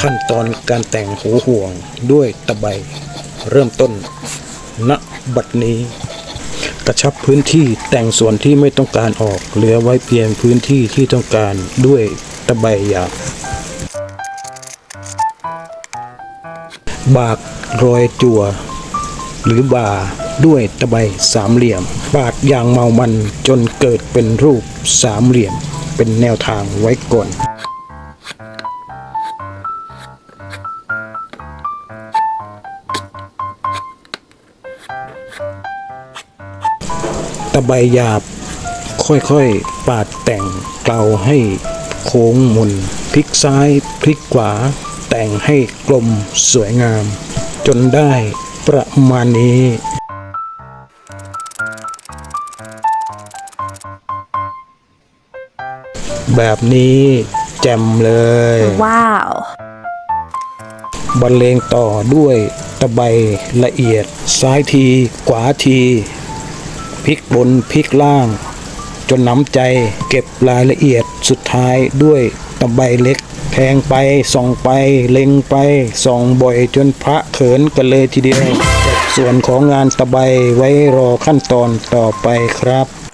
ขั้นตอนการแต่งหูห่วงด้วยตะไบเริ่มต้น ณบัดนี้ กระชับพื้นที่แต่งส่วนที่ไม่ต้องการออก เหลือไว้เพียงพื้นที่ที่ต้องการด้วยตะไบหยาบบากรอยจั่ว หรือบ่าด้วยตะไบสามเหลี่ยม ปาดอย่างเมามันจนเกิดเป็นรูปสามเหลี่ยม เป็นแนวทางไว้ก่อน ตะไบหยาบ ค่อยๆ ปาดแต่งเกลาให้โค้งมุนพลิกซ้ายพลิกขวา แต่งให้กลมสวยงาม จนได้ประมาณนี้แบบนี้แจ่มเลย Wow. บรรเลงต่อด้วยตะไบละเอียด ซ้ายทีขวาทีพลิกบนพลิกล่าง จนน้ำใจเก็บรายละเอียดสุดท้ายด้วยตะไบเล็ก แทงไปส่องไปเล็งไปส่องบ่อยจนพระเขินกันเลยทีเดียวจบส่วนของงานตะไบไว้รอขั้นตอนต่อไปครับ